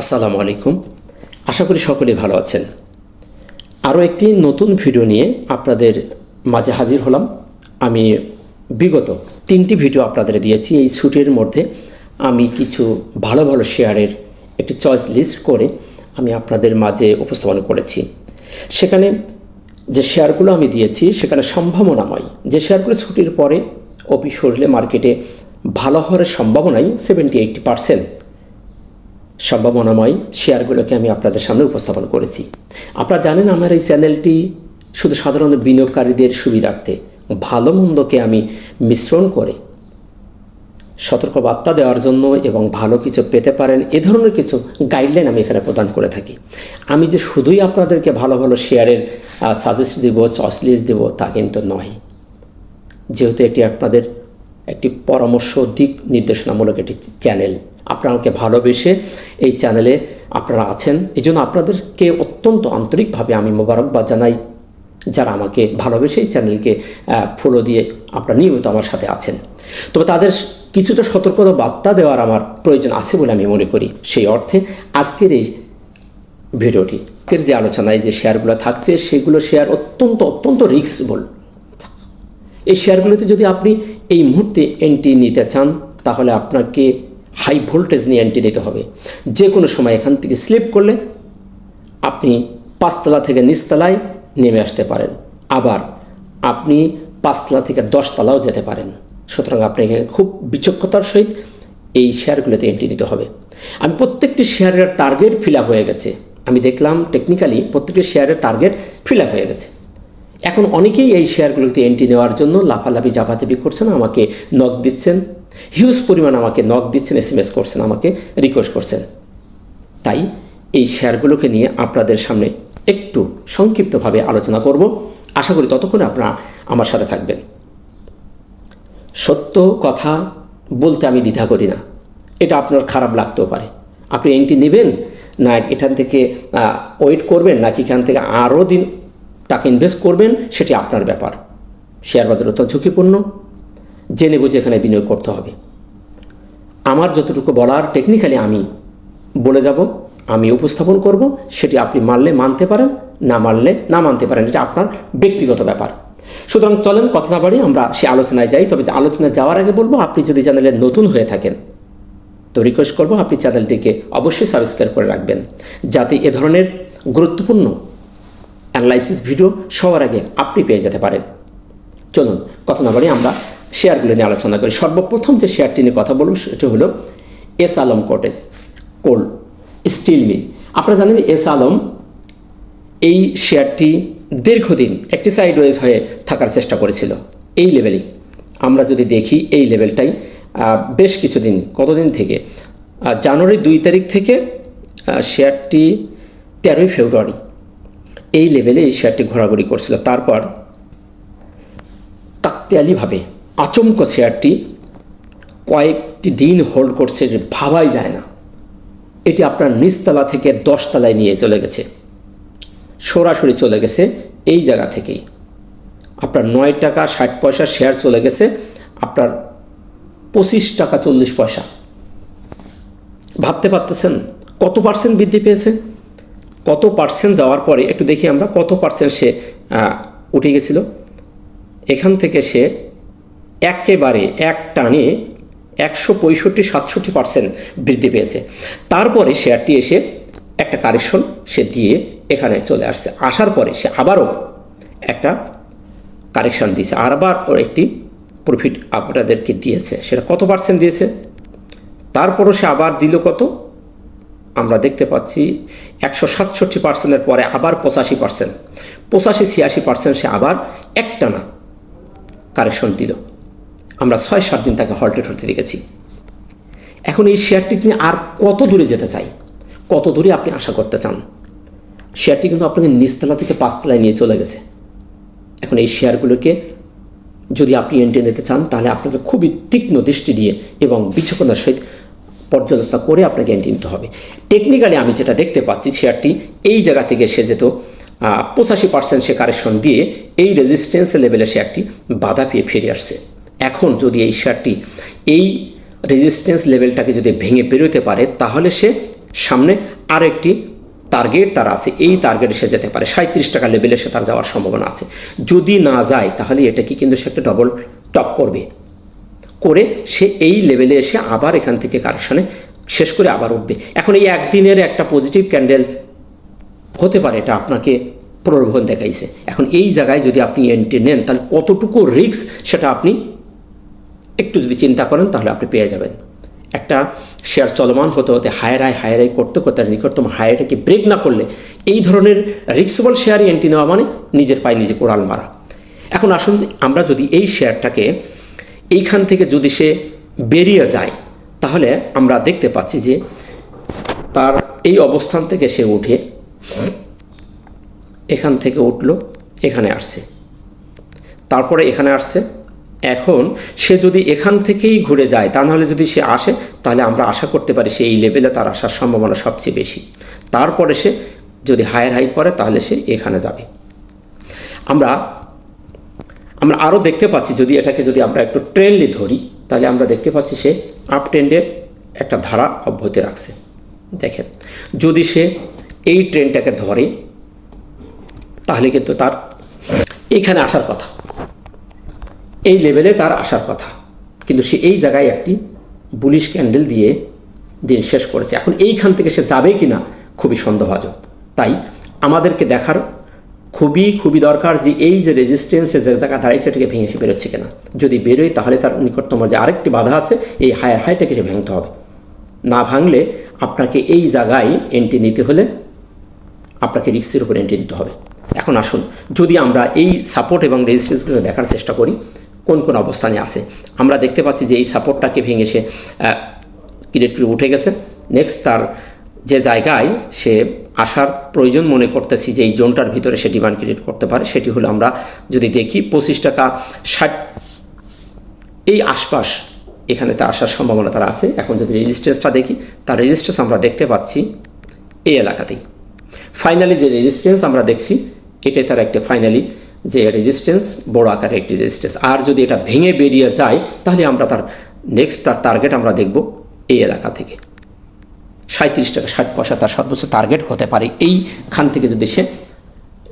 আসসালামু আলাইকুম। আশা করি সকলেই ভালো আছেন। আরও একটি নতুন ভিডিও নিয়ে আপনাদের মাঝে হাজির হলাম। আমি বিগত তিনটি ভিডিও আপনাদের দিয়েছি। এই শ্যুটের মধ্যে আমি কিছু ভালো ভালো শেয়ারের একটি চয়েস লিস্ট করে আমি আপনাদের মাঝে উপস্থাপন করেছি। সেখানে যে শেয়ারগুলো আমি দিয়েছি, সেখানে সম্ভাবনাময়। যে শেয়ারগুলো ছুটির পরে অফিস সরলে মার্কেটে ভালো হওয়ার সম্ভাবনাই সেভেন্টি এইটটি পার্সেন্ট সম্ভাবনাময় শেয়ারগুলোকে আমি আপনাদের সামনে উপস্থাপন করেছি। আপনারা জানেন আমার এই চ্যানেলটি শুধু সাধারণ বিনিয়োগকারীদের সুবিধার্থে ভালো মন্দকে আমি মিশ্রণ করে সতর্ক বার্তা দেওয়ার জন্য এবং ভালো কিছু পেতে পারেন এ ধরনের কিছু গাইডলাইন আমি এখানে প্রদান করে থাকি। আমি যে শুধুই আপনাদেরকে ভালো ভালো শেয়ারের সাজেস্ট দেব চয়েস লিস্ট দেবো তা কিন্তু নয়। যেহেতু এটি আপনাদের একটি পরামর্শ, দিক নির্দেশনামূলক একটি চ্যানেল। আপনারা আমাকে ভালোবেসে এই চ্যানেলে আপনারা আছেন। এই জন্য আপনাদেরকে অত্যন্ত আন্তরিকভাবে আমি মোবারকবাদ জানাই। যারা আমাকে ভালোবেসে এই চ্যানেলকে ফলো দিয়ে আপনারা নিয়মিত আমার সাথে আছেন। তবে তাদের কিছুটা সতর্কতা বার্তা দেওয়ার আমার প্রয়োজন আছে বলে আমি মনে করি। সেই অর্থে আজকের এই ভিডিওটি, আজকের যে আলোচনায় যে শেয়ারগুলো থাকছে, সেগুলো শেয়ার অত্যন্ত অত্যন্ত রিস্কবল। এই শেয়ারগুলোতে যদি আপনি এই মুহূর্তে এন্ট্রি নিতে চান, তাহলে আপনাকে হাই ভোল্টেজ নিয়ে এন্ট্রি দিতে হবে। যে কোনো সময় এখান থেকে স্লিপ করলে আপনি পাঁচতলা থেকে নিচতলায় নেমে আসতে পারেন। আবার আপনি পাঁচতলা থেকে দশতলাও যেতে পারেন। সুতরাং আপনাকে খুব বিচক্ষতার সহিত এই শেয়ারগুলোতে এন্ট্রি দিতে হবে। আমি প্রত্যেকটি শেয়ারের টার্গেট ফিল হয়ে গেছে। আমি দেখলাম টেকনিক্যালি প্রত্যেকটি শেয়ারের টার্গেট ফিল হয়ে গেছে। এখন অনেকেই এই শেয়ারগুলোতে এন্ট্রি নেওয়ার জন্য লাফালাফি চাপাচাপি করছেন, আমাকে নক দিচ্ছেন হিউজ পরিমাণ আমাকে নক দিচ্ছেন এস এম এস করছেন, আমাকে রিকোয়েস্ট করছেন। তাই এই শেয়ারগুলোকে নিয়ে আপনাদের সামনে একটু সংক্ষিপ্তভাবে আলোচনা করব। আশা করি ততক্ষণে আপনারা আমার সাথে থাকবেন। সত্য কথা বলতে আমি দ্বিধা করি না। এটা আপনার খারাপ লাগতেও পারে। আপনি এন্ট্রি নেবেন, না এখান থেকে ওয়েট করবেন, নাকি এখান থেকে আরও দিন টাকা ইনভেস্ট করবেন, সেটি আপনার ব্যাপার। শেয়ার বাজার অত্যন্ত ঝুঁকিপূর্ণ। জেনে বুঝে এখানে বিনিয়োগ করতে হবে। আমার যতটুকু বলার টেকনিক্যালি আমি বলে যাব, আমি উপস্থাপন করব, সেটি আপনি মানলে মানতে পারেন, না মানলে না মানতে পারেন, এটা আপনার ব্যক্তিগত ব্যাপার। সুতরাং চলেন, কথা না বাড়ি আমরা সে আলোচনায় যাই, তবে যে আলোচনায় যাওয়ার আগে বলব, আপনি যদি চ্যানেলে নতুন হয়ে থাকেন, তো রিকোয়েস্ট করব, আপনি চ্যানেলটিকে অবশ্যই সাবস্ক্রাইব করে রাখবেন, যাতে এ ধরনের গুরুত্বপূর্ণ অ্যানালাইসিস ভিডিও সবার আগে আপনি পেয়ে যেতে পারেন। চলুন, কথা না বাড়ি আমরা শেয়ারগুলো নিয়ে আলোচনা করি। সর্বপ্রথম যে শেয়ারটি নিয়ে কথা বলব, সেটি হলো S Alam cottage cold steel mill আপনারা জানেন এস আলম এই শেয়ারটি দীর্ঘদিন একটি সাইড সাইডওয়েজ হয়ে থাকার চেষ্টা করেছিল, এই লেভেলেই আমরা যদি দেখি এই লেভেলটাই বেশ কিছুদিন, কতদিন থেকে? জানুয়ারি দুই তারিখ থেকে শেয়ারটি তেরোই ফেব্রুয়ারি। এই লেভেলে এই শেয়ারটি ঘোরাঘুরি করছিল। তারপর কাকতিয়ালিভাবে আচমক শেয়ারটি কয়েকটি দিন হোল্ড করছে ভাবাই যায় না। এটি আপনার নিচতলা থেকে দশতলায় নিয়ে চলে গেছে। সরাসরি চলে গেছে এই জায়গা থেকেই। আপনার নয় টাকা ষাট পয়সা শেয়ার চলে গেছে, আপনার পঁচিশ টাকা চল্লিশ পয়সা। ভাবতে পারতেছেন কত পার্সেন্ট বৃদ্ধি পেয়েছে? কত পার্সেন্ট যাওয়ার পরে, একটু দেখি আমরা, কত পার্সেন্ট সে উঠে গেছিল? এখান থেকে সে একেবারে এক টানে একশো পঁয়ষট্টি, সাতষট্টি পার্সেন্ট বৃদ্ধি পেয়েছে। তারপরে শেয়ারটি এসে একটা কারেকশন সে দিয়ে এখানে চলে আসছে। আসার পরে সে আবারও একটা কারেকশন দিয়েছে। আর আবার ওর একটি প্রফিট আপনাদেরকে দিয়েছে। সেটা কত পার্সেন্ট দিয়েছে? তারপরও সে আবার দিল কত? আমরা দেখতে পাচ্ছি একশো সাতষট্টি পার্সেন্টের পরে আবার পঁচাশি পার্সেন্ট। পঁচাশি, ছিয়াশি পার্সেন্ট সে আবার একটানা কারেকশন দিল। আমরা ছয়, সাত দিন তাকে হল্টেড হতে দেখেছি। এখন এই শেয়ারটি নিয়ে আর কত দূরে যেতে চাই? কত দূরে আপনি আশা করতে চান? শেয়ারটি কিন্তু আপনাকে নিচতলা থেকে পাঁচতলায় নিয়ে চলে গেছে। এখন এই শেয়ারগুলোকে যদি আপনি এন্ট্রি নিতে চান, তাহলে আপনাকে খুবই তীক্ষ্ণ দৃষ্টি দিয়ে এবং বিচক্ষণার সহিত পর্যালোচনা করে আপনাকে এন্ট্রি নিতে হবে। টেকনিক্যালি আমি যেটা দেখতে পাচ্ছি শেয়ারটি, এই জায়গা থেকে সে যেত পঁচাশি পার্সেন্ট সে কারেকশন দিয়ে এই রেজিস্ট্যান্স লেভেলে শেয়ারটি বাধা পেয়ে ফিরে আসছে। এখন যদি এই শেয়ারটি এই রেজিস্ট্যান্স লেভেলটাকে যদি ভেঙে বেরোতে পারে, তাহলে সে সামনে আরেকটি টার্গেট তার আছে। এই টার্গেটে সে যেতে পারে। সাঁত্রিশ টাকা লেভেলে সে তার যাওয়ার সম্ভাবনা আছে। যদি না যায়, তাহলে এটাকে কিন্তু সে একটা ডবল টপ করবে। করে সে এই লেভেলে এসে আবার এখান থেকে কারেকশনে শেষ করে আবার উঠবে। এখন এই একদিনের একটা পজিটিভ ক্যান্ডেল হতে পারে, এটা আপনাকে প্রলোভন দেখাইছে। এখন এই জায়গায় যদি আপনি এন্ট্রি নেন, তাহলে কতটুকু রিস্ক সেটা আপনি একটু যদি চিন্তা করেন, তাহলে আপনি পেয়ে যাবেন। একটা শেয়ার চলমান হতে হতে হায়ার আই হায়ার আই করতে করতে নিকটতম হায়ারটাকে ব্রেক না করলে, এই ধরনের রিক্সেবল শেয়ারই এন্ট্রি নেওয়া মানে নিজের পায়ে নিজে কোড়াল মারা। এখন আসুন, আমরা যদি এই শেয়ারটাকে এইখান থেকে যদি সে বেরিয়ে যায়, তাহলে আমরা দেখতে পাচ্ছি যে তার এই অবস্থান থেকে সে উঠে এখান থেকে উঠল, এখানে আসছে। তারপরে এখানে আসছে। এখন সে যদি এখান থেকেই ঘুরে যায়, তা নাহলে যদি সে আসে, তাহলে আমরা আশা করতে পারি সে এই লেভেলে তার আসার সম্ভাবনা সবচেয়ে বেশি। তারপরে সে যদি হায়ার হাই করে তাহলে সে এখানে যাবে। আমরা আমরা আরও দেখতে পাচ্ছি, যদি এটাকে যদি আমরা একটু ট্রেনলি ধরি, তাহলে আমরা দেখতে পাচ্ছি সে আপ ট্রেন্ডের একটা ধারা অব্যাহত রাখছে। দেখেন, যদি সে এই ট্রেনটাকে ধরে, তাহলে কিন্তু তার এখানে আসার কথা, এই লেভেলে তার আসার কথা। কিন্তু সে এই জায়গায় একটি বুলিশ ক্যান্ডেল দিয়ে দিন শেষ করেছে। এখন এইখান থেকে সে যাবে কি না খুবই সন্দেহভাজন। তাই আমাদেরকে দেখার খুবই খুবই দরকার যে এই যে রেজিস্ট্যান্স যে জায়গা দাঁড়িয়ে সেটাকে ভেঙে সে বেরোচ্ছে কিনা। যদি বেরোয়, তাহলে তার নিকটতম যে আরেকটি বাধা আছে, এই হায়ার হাইটাকে সে ভাঙতে হবে। না ভাঙলে আপনাকে এই জায়গায় এন্ট্রি নিতে হলে আপনাকে রিক্সের উপর এন্ট্রি নিতে হবে। এখন আসুন, যদি আমরা এই সাপোর্ট এবং রেজিস্ট্যান্সগুলো দেখার চেষ্টা করি, কোন কোন অবস্থানে আছে? আমরা দেখতে পাচ্ছি যে এই সাপোর্টটাকে ভেঙে সে ক্রিয়েট করে উঠে গেছে। নেক্সট তার যে জায়গায় সে আসার প্রয়োজন মনে করতেছি যে এই জোনটার ভিতরে সে ডিমান্ড ক্রিয়েট করতে পারে, সেটি হলো আমরা যদি দেখি পঁচিশ টাকা ষাট এই আশপাশ এখানে তার আসার সম্ভাবনা তার আছে। এখন যদি রেজিস্ট্যান্সটা দেখি, তার রেজিস্ট্যান্স আমরা দেখতে পাচ্ছি এই এলাকাতেই। ফাইনালি যে রেজিস্ট্যান্স আমরা দেখছি, এটাই তার একটা ফাইনালি যে রেজিস্ট্যান্স বড় আকারের একটি রেজিস্ট্যান্স আর যদি এটা ভেঙে বেরিয়ে যায়, তাহলে আমরা তার নেক্সট তার টার্গেট আমরা দেখব এই এলাকা থেকে। সাঁত্রিশ টাকা, ষাট পয়সা তার সর্বোচ্চ টার্গেট হতে পারে। এইখান থেকে যদি সে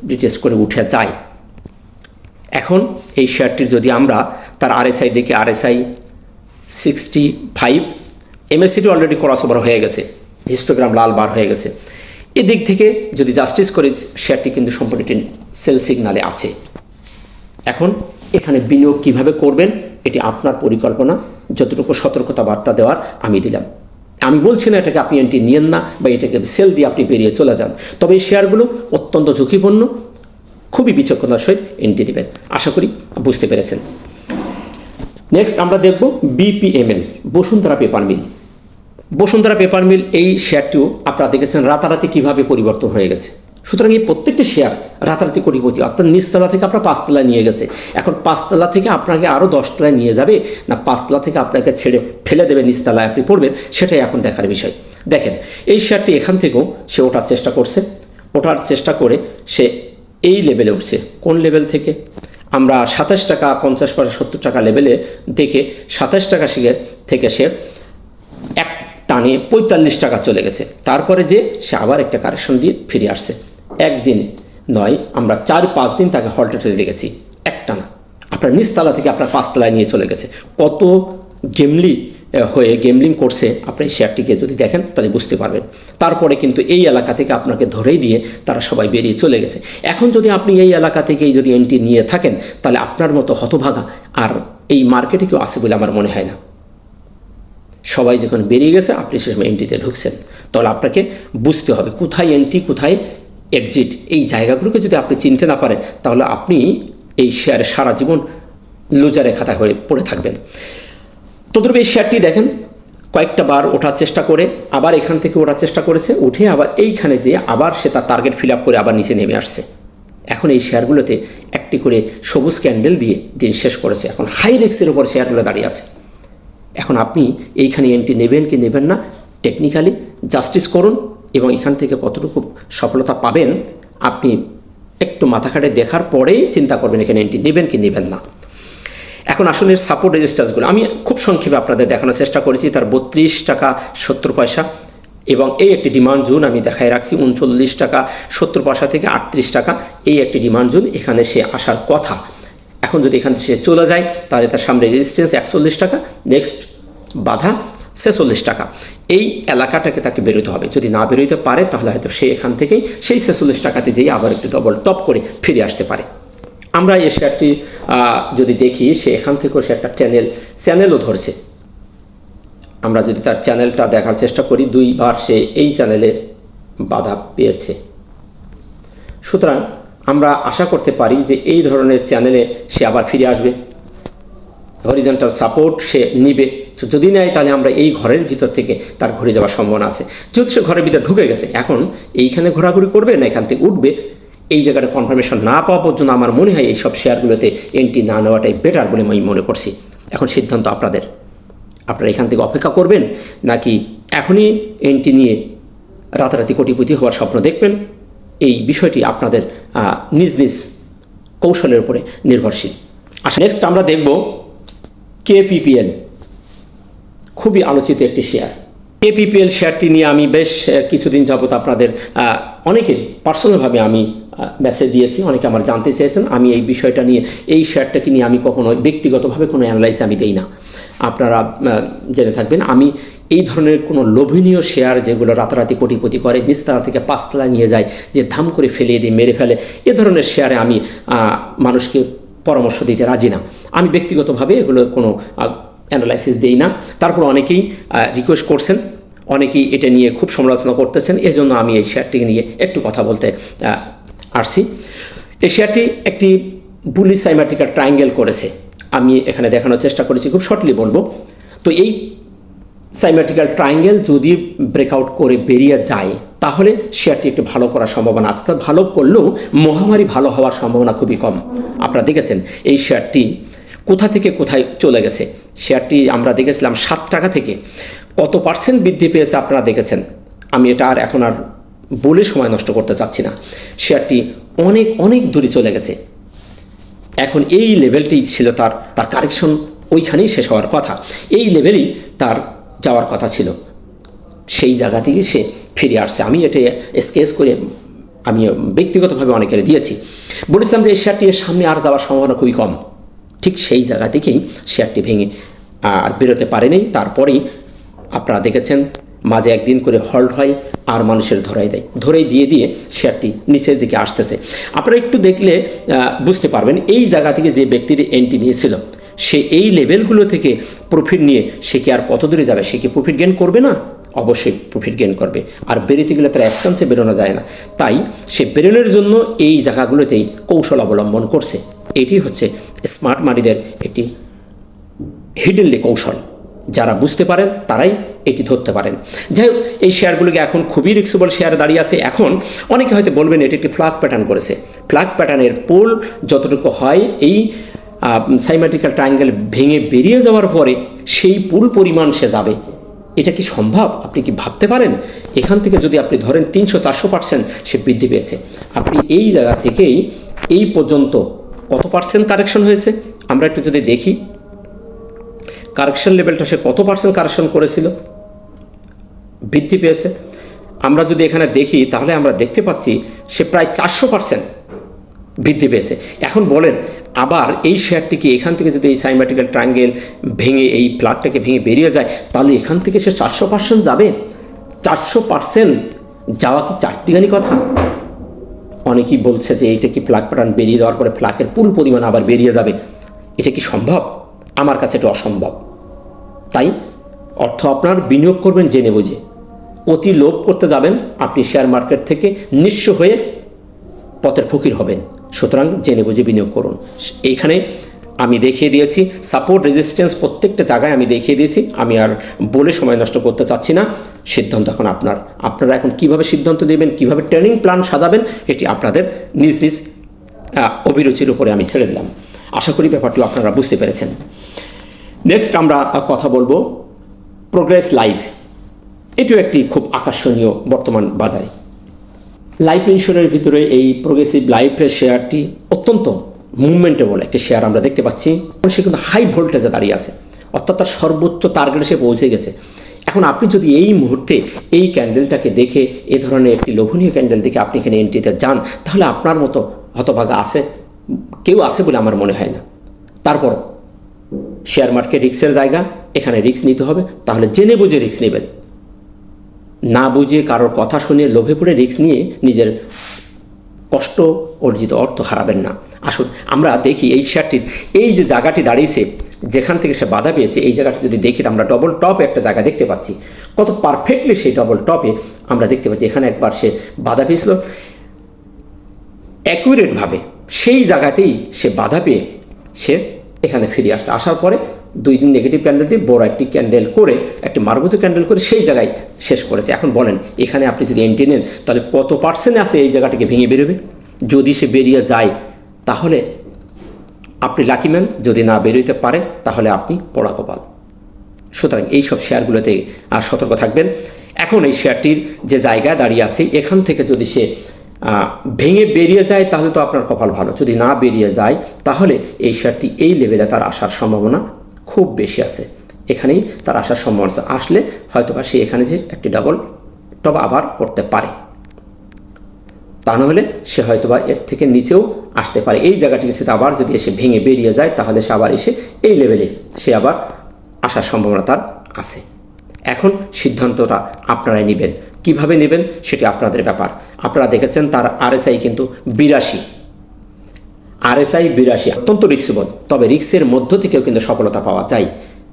ডিটেস করে উঠে যায়। এখন এই শেয়ারটির যদি আমরা তার আরএসআই দেখি RSI sixty five MACD already cross over হয়ে গেছে। হিস্টোগ্রাম লাল বার হয়ে গেছে। এদিক থেকে যদি জাস্টিস করে শেয়ারটি কিন্তু সম্পূর্ণ একটি সেল সিগনালে আছে। এখন এখানে বিনিয়োগ কীভাবে করবেন, এটি আপনার পরিকল্পনা। যতটুকু সতর্কতা বার্তা দেওয়ার আমি দিলাম। আমি বলছি না এটাকে আপনি এন্ট্রি নিয়েন না বা এটাকে সেল দিয়ে আপনি বেরিয়ে চলে যান। তবে এই শেয়ারগুলো অত্যন্ত ঝুঁকিপূর্ণ, খুবই বিচক্ষণতার সহিত এন্ট্রি দেবেন। আশা করি বুঝতে পেরেছেন। নেক্সট আমরা দেখব BPML Bashundhara paper mill Bashundhara paper mill এই শেয়ারটিও আপনারা দেখেছেন রাতারাতি কীভাবে পরিবর্তন হয়ে গেছে। সুতরাং এই প্রত্যেকটি শেয়ার রাতারাতি কোটিপতি, অর্থাৎ নিচতলা থেকে আপনার পাঁচতলায় নিয়ে গেছে। এখন পাঁচতলা থেকে আপনাকে আরও দশতলায় নিয়ে যাবে, না পাঁচতলা থেকে আপনাকে ছেড়ে ফেলে দেবে নিচতলায় আপনি পড়বেন, সেটাই এখন দেখার বিষয়। দেখেন, এই শেয়ারটি এখান থেকেও সে ওঠার চেষ্টা করছে। ওঠার চেষ্টা করে সে এই লেভেলে উঠছে। কোন লেভেল থেকে? আমরা সাতাশ টাকা, পঞ্চাশ পয়সা, সত্তর টাকা লেভেলে দেখে সাতাশ টাকা শিখে থেকে সে এক টানে পঁয়তাল্লিশ টাকা চলে গেছে। তারপরে যে সে আবার একটা কারেকশন দিয়ে ফিরে আসছে। একদিন নয়, আমরা চার, পাঁচ দিন তাকে হল্টেটে দেখেছি একটানা। আপনার নিচতলা থেকে আপনার পাঁচতলায় নিয়ে চলে গেছে। কত গেমলি হয়ে গেমলিং করছে আপনি শেয়ারটিকে যদি দেখেন, তাহলে বুঝতে পারবেন। তারপরে কিন্তু এই এলাকা থেকে আপনাকে ধরেই দিয়ে তারা সবাই বেরিয়ে চলে গেছে। এখন যদি আপনি এই এলাকা থেকেই যদি এন্ট্রি নিয়ে থাকেন, তাহলে আপনার মতো হতভাগা আর এই মার্কেটে কেউ আছে বলে আমার মনে হয় না। সবাই যখন বেরিয়ে গেছে, আপনি সে সময় এন্ট্রিতে ঢুকছেন। তাহলে আপনাকে বুঝতে হবে কোথায় এন্ট্রি কোথায় এক্সিট এই জায়গাগুলোকে যদি আপনি চিনতে না পারেন, তাহলে আপনি এই শেয়ারে সারা জীবন লুজারের খাতায় হয়ে পড়ে থাকবেন। তদ্রুপ এই শেয়ারটি দেখেন, কয়েকটা বার ওঠার চেষ্টা করে, আবার এখান থেকে ওঠার চেষ্টা করেছে, উঠে আবার এইখানে যেয়ে আবার সে তার টার্গেট ফিল আপ করে আবার নিচে নেমে আসছে। এখন এই শেয়ারগুলোতে একটি করে সবুজ ক্যান্ডেল দিয়ে দিন শেষ করেছে। এখন হাই রিক্সের উপর শেয়ারগুলো দাঁড়িয়ে আছে। এখন আপনি এইখানে এন্ট্রি নেবেন কি নেবেন না টেকনিক্যালি জাস্টিস করুন এবং এখান থেকে কতটুকু সফলতা পাবেন, আপনি একটু মাথা খাটে দেখার পরেই চিন্তা করবেন এখানে এন্ট্রি নেবেন কি নেবেন না। এখন আসলে সাপোর্ট রেজিস্টার্সগুলো আমি খুব সংক্ষেপে আপনাদের দেখানোর চেষ্টা করেছি, তার বত্রিশ টাকা সত্তর পয়সা এবং এই একটি ডিমান্ড জোন আমি দেখায় রাখছি, উনচল্লিশ টাকা সত্তর পয়সা থেকে আটত্রিশ টাকা, এই একটি ডিমান্ড জোন এখানে সে আসার কথা। এখন যদি এখান থেকে সে চলে যায়, তাহলে তার সামনে রেজিস্ট্যান্স একচল্লিশ টাকা নেক্সট বাধা ছেচল্লিশ টাকা। এই এলাকাটাকে তাকে বেরোতে হবে। যদি না বেরোতে পারে, তাহলে হয়তো সে এখান থেকেই সেই ছেচল্লিশ টাকাতে যেয়ে আবার একটু ডবল টপ করে ফিরে আসতে পারে। আমরা এই শেয়ারটি যদি দেখি, সে এখান থেকেও সে একটা চ্যানেল চ্যানেলও ধরছে। আমরা যদি তার চ্যানেলটা দেখার চেষ্টা করি, দুইবার সে এই চ্যানেলের বাধা পেয়েছে। সুতরাং আমরা আশা করতে পারি যে এই ধরনের চ্যানেলে সে আবার ফিরে আসবে। হরিজেন্টাল সাপোর্ট সে নিবে। তো যদি নেয়, তাহলে আমরা এই ঘরের ভিতর থেকে তার ঘুরে যাওয়ার সম্ভাবনা আছে। যদি সে ঘরের ভিতরে ঢুকে গেছে, এখন এইখানে ঘোরাঘুরি করবে না এখান থেকে উঠবে? এই জায়গাটা কনফার্মেশন না পাওয়া পর্যন্ত আমার মনে হয় এইসব শেয়ারগুলোতে এন্ট্রি না নেওয়াটাই বেটার বলে আমি মনে করছি। এখন সিদ্ধান্ত আপনাদের। আপনারা এখান থেকে অপেক্ষা করবেন, নাকি এখনই এন্ট্রি নিয়ে রাতারাতি কোটিপতি হওয়ার স্বপ্ন দেখবেন? এই বিষয়টি আপনাদের নিজ নিজ কৌশলের উপরে নির্ভরশীল। আচ্ছা নেক্সট আমরা দেখব কেপিপিএল খুবই আলোচিত একটি শেয়ার কেপিপিএল শেয়ারটি নিয়ে আমি বেশ কিছুদিন যাবত আপনাদের অনেকের পার্সোনালভাবে আমি মেসেজ দিয়েছি, অনেকে আমার জানতে চেয়েছেন। আমি এই বিষয়টা নিয়ে, এই শেয়ারটাকে নিয়ে আমি কখনো ব্যক্তিগতভাবে কোনো অ্যানালাইস আমি দেই না। আপনারা জেনে থাকবেন, আমি এই ধরনের কোনো লোভনীয় শেয়ার যেগুলো রাতারাতি কোটিপতি করে নিচতলা থেকে পাঁচতলা নিয়ে যায়, যে ধাম করে ফেলিয়ে দিয়ে মেরে ফেলে, এ ধরনের শেয়ারে আমি মানুষকে পরামর্শ দিতে রাজি না। আমি ব্যক্তিগতভাবে এগুলো কোনো অ্যানালাইসিস দেই না। তারপর অনেকেই রিকোয়েস্ট করছেন। অনেকেই এটা নিয়ে খুব সমালোচনা করতেছেন। এজন্য আমি এই শেয়ারটি নিয়ে একটু কথা বলতে আসছি। এই শেয়ারটি একটি বুলি সাইমাটিকার ট্রায়াঙ্গেল করেছে। আমি এখানে দেখানোর চেষ্টা করেছি, খুব শর্টলি বলব। তো এই সাইমেট্রিক্যাল ট্রায়াঙ্গেল যদি ব্রেকআউট করে বেরিয়ে যায়, তাহলে শেয়ারটি একটু ভালো করার সম্ভাবনা আছে। ভালো করলেও মহামারী ভালো হওয়ার সম্ভাবনা খুবই কম। আপনারা দেখেছেন, এই শেয়ারটি কোথা থেকে কোথায় চলে গেছে? শেয়ারটি আমরা দেখেছিলাম সাত টাকা থেকে। কত পার্সেন্ট বৃদ্ধি পেয়েছে আপনারা দেখেছেন? আমি এটা আর এখন আর বলে সময় নষ্ট করতে চাচ্ছি না। শেয়ারটি অনেক অনেক দূরে চলে গেছে। এখন এই লেভেলটি ছিল তার তার কারেকশন ওইখানেই শেষ হওয়ার কথা। এই লেভেলেই তার যাওয়ার কথা ছিল। সেই জায়গা থেকে সে ফিরে আসছে। আমি এটা স্কেচ করে আমি ব্যক্তিগতভাবে অনেকের দিয়েছি। বলেছিলাম যে এই শেয়ারটি এর সামনে আর যাওয়ার সম্ভাবনা খুবই কম। ঠিক সেই জায়গা থেকেই শেয়ারটি ভেঙে আর বেরোতে পারেনি। তারপরেই আপনারা দেখেছেন, মাঝে একদিন করে হল্ট হয় আর মানুষের ধরাই দেয়। ধরেই দিয়ে দিয়ে শেয়ারটি নিচের দিকে আসতেছে। আপনারা একটু দেখলে বুঝতে পারবেন এই জায়গা থেকে যে ব্যক্তির এন্ট্রি নিয়েছিল, সে এই লেভেলগুলো থেকে প্রফিট নিয়ে সে কি আর কত দূরে যাবে? সে কি প্রফিট গেন করবে না? অবশ্যই প্রফিট গেন করবে। আর বেরোতে গেলে তার চান্সে বেরোনো যায় না। তাই সে বেরোনোর জন্য এই জায়গাগুলোতেই কৌশল অবলম্বন করছে। এটি হচ্ছে স্মার্ট মানিদের একটি হিডেনলি কৌশল। যারা বুঝতে পারেন, তারাই এটি ধরতে পারেন। যাই হোক, এই শেয়ারগুলোকে এখন খুবই রিক্সেবল শেয়ার দাঁড়িয়ে আছে। এখন অনেকে হয়তো বলবেন, এটি একটি ফ্লাগ প্যাটার্ন করেছে। ফ্লাগ প্যাটার্নের পোল যতটুকু হয়, এই সাইমেট্রিক্যাল ট্রায়াঙ্গেল ভেঙে বেরিয়ে যাওয়ার পরে সেই পুল পরিমাণ সে যাবে। এটা কি সম্ভব? আপনি কি ভাবতে পারেন? এখান থেকে যদি আপনি ধরেন তিনশো চারশো পার্সেন্ট সে বৃদ্ধি পেয়েছে। আপনি এই জায়গা থেকেই এই পর্যন্ত কত পার্সেন্ট কারেকশন হয়েছে? আমরা একটু যদি দেখি কারেকশন লেভেলটা সে কত পার্সেন্ট কারেকশন করেছিল? বৃদ্ধি পেয়েছে। আমরা যদি এখানে দেখি, তাহলে আমরা দেখতে পাচ্ছি সে প্রায় চারশো পার্সেন্ট বৃদ্ধি পেয়েছে। এখন বলেন, আবার এই শেয়ারটিকে এখান থেকে যদি এই সাইমেট্রিক্যাল ট্রায়াঙ্গেল ভেঙে, এই প্লাগটাকে ভেঙে বেরিয়ে যায়, তাহলে এখান থেকে সে চারশো পার্সেন্ট যাবে? চারশো পার্সেন্ট যাওয়া কি চারটিখানি কথা? অনেকেই বলছে যে এইটা কি প্লাক প্যাটার্ন বেরিয়ে দেওয়ার পরে প্লাকের পুরো পরিমাণ আবার বেরিয়ে যাবে। এটা কি সম্ভব? আমার কাছে এটা অসম্ভব। তাই অর্থ আপনার, বিনিয়োগ করবেন, জেনে বুঝে। অতি লোভ করতে যাবেন, আপনি শেয়ার মার্কেট থেকে নিঃস্ব হয়ে পথের ফকির হবেন। সুতরাং জেনে বুঝে বিনিয়োগ করুন। এইখানে আমি দেখিয়ে দিয়েছি। সাপোর্ট রেজিস্ট্যান্স প্রত্যেকটা জায়গায় আমি দেখিয়ে দিয়েছি। আমি আর বলে সময় নষ্ট করতে চাচ্ছি না। সিদ্ধান্ত এখন আপনার। আপনারা এখন কীভাবে সিদ্ধান্ত দেবেন কীভাবে ট্রেনিং প্ল্যান সাজাবেন, এটি আপনাদের নিজ নিজ অভিরুচির উপরে আমি ছেড়ে দিলাম। আশা করি ব্যাপারটি আপনারা বুঝতে পেরেছেন। নেক্সট আমরা কথা বলব প্রোগ্রেস লাইভ এটিও একটি খুব আকর্ষণীয় বর্তমান বাজারে। লাইফ ইন্স্যুরের ভিতরে এই প্রোগ্রেসিভ লাইফের শেয়ারটি অত্যন্ত মুভমেন্টেবল একটি শেয়ার আমরা দেখতে পাচ্ছি। সে কিন্তু হাই ভোল্টেজে দাঁড়িয়ে আছে। অর্থাৎ তার সর্বোচ্চ টার্গেটে সে পৌঁছে গেছে। এখন আপনি যদি এই মুহূর্তে এই ক্যান্ডেলটাকে দেখে, এ ধরনের একটি লোভনীয় ক্যান্ডেল দেখে আপনি এখানে এন্ট্রিতে যান, তাহলে আপনার মতো হতভাগা আছে, কেউ আছে বলে আমার মনে হয় না। তারপর শেয়ার মার্কেট রিক্সের জায়গা, এখানে রিক্স নিতে হবে, তাহলে জেনে বুঝে রিক্স নেবেন। না বুঝে কারোর কথা শুনে, লোভে পড়ে রিক্স নিয়ে নিজের কষ্ট অর্জিত অর্থ হারাবেন না। আসুন, আমরা দেখি এই শেয়ারটির, এই যে জায়গাটি দাঁড়িয়েছে, যেখান থেকে সে বাধা পেয়েছে, এই জায়গাটি যদি দেখি আমরা ডবল টপে একটা জায়গা দেখতে পাচ্ছি। কত পারফেক্টলি সেই ডবল টপে আমরা দেখতে পাচ্ছি, এখানে একবার সে বাধা পেয়েছিল। অ্যাকুরেটভাবে সেই জায়গাতেই সে বাধা পেয়ে সে এখানে ফিরে আসছে। আসার পরে দুই দিন নেগেটিভ ক্যান্ডেল দিয়ে বড় একটি ক্যান্ডেল করে, একটি মারবুজো ক্যান্ডেল করে সেই জায়গায় শেষ করেছে। এখন বলেন, এখানে আপনি যদি এন্ট্রি নেন, তাহলে কত পার্সেন্ট আছে এই জায়গাটাকে ভেঙে বেরোবে? যদি সে বেরিয়ে যায়, তাহলে আপনি লাকিম্যান যদি না বেরোতে পারে, তাহলে আপনি পড়া কপাল। সুতরাং এই সব শেয়ারগুলোতে আর সতর্ক থাকবেন। এখন এই শেয়ারটির যে জায়গায় দাঁড়িয়ে আছে, এখান থেকে যদি সে ভেঙে বেরিয়ে যায়, তাহলে তো আপনার কপাল ভালো। যদি না বেরিয়ে যায়, তাহলে এই শেয়ারটি এই লেভেলে তার আসার সম্ভাবনা খুব বেশি আছে। এখানেই তার আসার সম্ভাবনা। আসলে হয়তোবা সে এখানে যে একটি ডাবল টপ আবার করতে পারে। তা নাহলে সে হয়তোবা এর থেকে নিচেও আসতে পারে। এই জায়গাটিকে সে আবার যদি এসে ভেঙে বেরিয়ে যায়, তাহলে সে আবার এসে এই লেভেলে সে আবার আসার সম্ভাবনা তার আছে। এখন সিদ্ধান্তটা আপনারাই নেবেন। কীভাবে নেবেন সেটি আপনাদের ব্যাপার। আপনারা দেখেছেন তার আরএসআই কিন্তু বিরাশি। আরএসআই বিরাশি অত্যন্ত রিক্সবল তবে রিক্সের মধ্য থেকেও কিন্তু সফলতা পাওয়া যায়।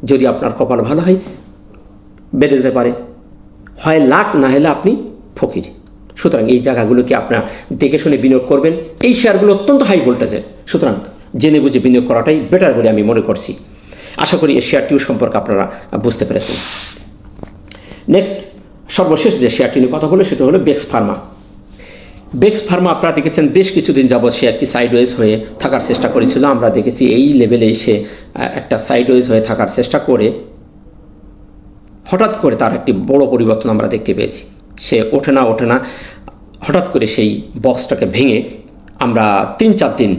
যদি আপনার কপাল ভালো হয় বেড়ে যেতে পারে। হয় লাখ না হলে আপনি ফকির। সুতরাং এই জায়গাগুলোকে আপনার দেখে শুনে বিনিয়োগ করবেন। এই শেয়ারগুলো অত্যন্ত হাই ভোল্টেজের। সুতরাং জেনে বুঝে বিনিয়োগ করাটাই বেটার বলে আমি মনে করছি। আশা করি এই শেয়ারটিও সম্পর্কে আপনারা বুঝতে পেরেছেন। নেক্সট, সর্বশেষ যে শেয়ারটি নিয়ে কথা বলে সেটা হলো বেক্স ফার্মা। বেক্স ফার্মা, আপনারা দেখেছেন বেশ কিছুদিন যাবৎ সে একটি সাইডওয়েজ হয়ে থাকার চেষ্টা করেছিল। আমরা দেখেছি এই লেভেলে সে একটা সাইডওয়েজ হয়ে থাকার চেষ্টা করে হঠাৎ করে তার একটি বড় পরিবর্তন আমরা দেখতে পেয়েছি। সে ওঠে না ওঠে না। হঠাৎ করে সেই বক্সটাকে ভেঙে আমরা তিন চার দিন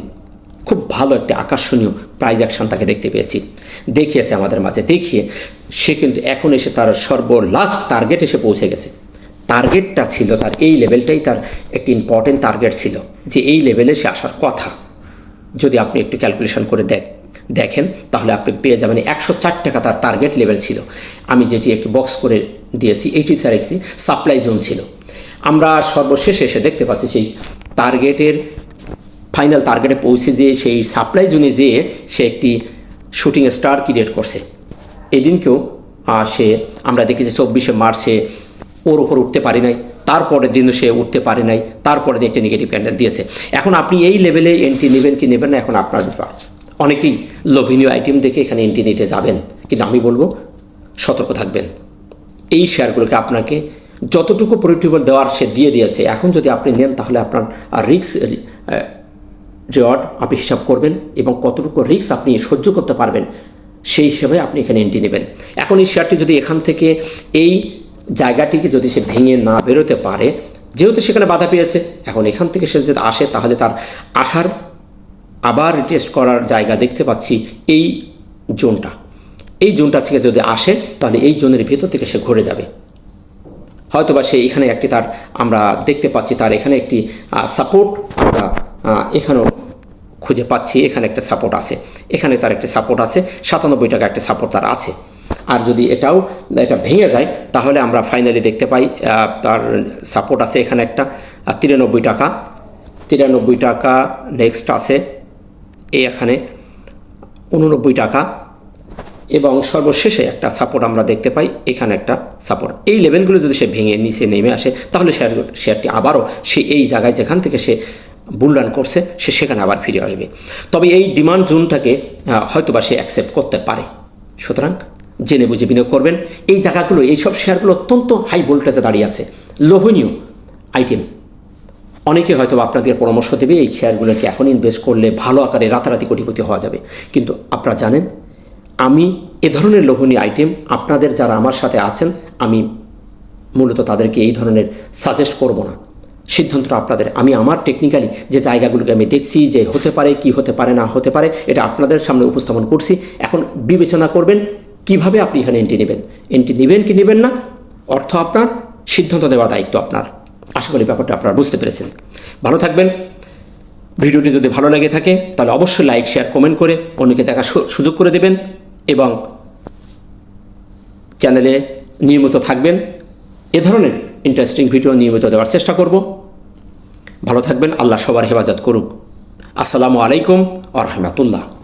খুব ভালো একটি আকর্ষণীয় প্রাইজ অ্যাকশন তাকে দেখতে পেয়েছি। দেখিয়েছে আমাদের মাঝে, দেখিয়ে সে কিন্তু এখন এসে তার সর্ব লাস্ট টার্গেট এসে পৌঁছে গেছে। টার্গেটটা ছিল, তার এই লেভেলটাই তার একটি ইম্পর্টেন্ট টার্গেট ছিল, যে এই লেভেলে সে আসার কথা। যদি আপনি একটু ক্যালকুলেশন করে দেখ, দেখেন, তাহলে আপনি পেয়ে যাবেন একশো চার টাকা তার টার্গেট লেভেল ছিল। আমি যেটি একটু বক্স করে দিয়েছি এইটি স্যার একটি সাপ্লাই জোন ছিল। আমরা সর্বশেষে এসে দেখতে পাচ্ছি সেই টার্গেটের ফাইনাল টার্গেটে পৌঁছে যেয়ে সেই সাপ্লাই জোনে যেয়ে সে একটি শুটিং স্টার ক্রিয়েট করছে। এদিনকেও সে, আমরা দেখেছি চব্বিশে মার্চে ওর ওপর উঠতে পারি নাই, তারপরের দিনও সে উঠতে পারে নাই তারপরে দিন একটি নেগেটিভ ক্যান্ডেল দিয়েছে। এখন আপনি এই লেভেলে এন্ট্রি নেবেন কি নেবেন না, এখন আপনার ব্যাপার। অনেকেই লোভনীয় আইটেম দেখে এখানে এন্ট্রি নিতে যাবেন, কিন্তু আমি বলব, সতর্ক থাকবেন। এই শেয়ারগুলোকে আপনাকে যতটুকু প্রডিক্টেবল দেওয়ার সে দিয়ে দিয়েছে, এখন যদি আপনি নেন, তাহলে আপনার রিক্স রিওয়ার্ড আপনি হিসাব করবেন এবং কতটুকু রিস্ক আপনি সহ্য করতে পারবেন, সেই হিসাবে আপনি এখানে এন্ট্রি নেবেন। এখন এই শেয়ারটি যদি এখান থেকে এই জায়গাটিকে যদি সে ভেঙে না বেরোতে পারে, যেহেতু সেখানে বাধা পেয়েছে, এখন এখান থেকে সে যদি আসে, তাহলে তার আসার আবার টেস্ট করার জায়গা দেখতে পাচ্ছি এই জোনটা। এই জোনটা থেকে যদি আসে, তাহলে এই জোনের ভেতর থেকে সে ঘুরে যাবে। হয়তোবা সে এখানে একটি তার, আমরা দেখতে পাচ্ছি তার এখানে একটি সাপোর্ট আমরা এখানেও খুঁজে পাচ্ছি, এখানে একটা সাপোর্ট আছে। এখানে তার একটি সাপোর্ট আছে, সাতানব্বই টাকা একটা সাপোর্ট তার আছে। আর যদি এটাও, এটা ভেঙে যায়, তাহলে আমরা ফাইনালি দেখতে পাই তার সাপোর্ট আছে এখানে একটা তিরানব্বই টাকা। তিরানব্বই টাকা নেক্সট আছে এই এখানে উননব্বই টাকা। এবং সর্বশেষে একটা সাপোর্ট আমরা দেখতে পাই, এখানে একটা সাপোর্ট এই লেভেলগুলো যদি সে ভেঙে, নিচে নেমে আসে, তাহলে শেয়ার শেয়ারটি আবারও সে এই জায়গায় যেখান থেকে সে বুলরান করছে, সে সেখানে আবার ফিরে আসবে। তবে এই ডিমান্ড জোনটাকে হয়তোবা সে অ্যাকসেপ্ট করতে পারে। সুতরাং জেনে বুঝে বিনিয়োগ করবেন। এই জায়গাগুলো, এই সব শেয়ারগুলো অত্যন্ত হাই ভোল্টেজে দাঁড়িয়ে আছে। লোভনীয় আইটেম অনেকে হয়তো আপনাদের পরামর্শ দেবে, এই শেয়ারগুলোকে এখন ইনভেস্ট করলে ভালো আকারে রাতারাতি কোটিপতি হওয়া যাবে। কিন্তু আপনারা জানেন, আমি এ ধরনের লোভনীয় আইটেম আপনাদের যারা আমার সাথে আছেন, আমি মূলত তাদেরকে এই ধরনের সাজেস্ট করব না। সিদ্ধান্তটা আপনাদের, আমি আমার টেকনিক্যালি যে জায়গাগুলোকে আমি দেখছি যে হতে পারে, কি হতে পারে, না হতে পারে, এটা আপনাদের সামনে উপস্থাপন করছি। এখন বিবেচনা করবেন কীভাবে আপনি এখানে এন্ট্রি নেবেন? এন্ট্রি নেবেন কি নেবেন না? অর্থ আপনার, সিদ্ধান্ত দেওয়ার দায়িত্ব আপনার। আশা করি ব্যাপারটা আপনারা বুঝতে পেরেছেন। ভালো থাকবেন। ভিডিওটি যদি ভালো লেগে থাকে, তাহলে অবশ্যই লাইক শেয়ার কমেন্ট করে অন্যকে দেখার সুযোগ করে দেবেন এবং চ্যানেলে নিয়মিত থাকবেন। এ ধরনের ইন্টারেস্টিং ভিডিও নিয়মিত দেওয়ার চেষ্টা করব। ভালো থাকবেন। আল্লাহ সবার হেফাজত করুক। আসসালামু আলাইকুম আ রহমতুল্লাহ।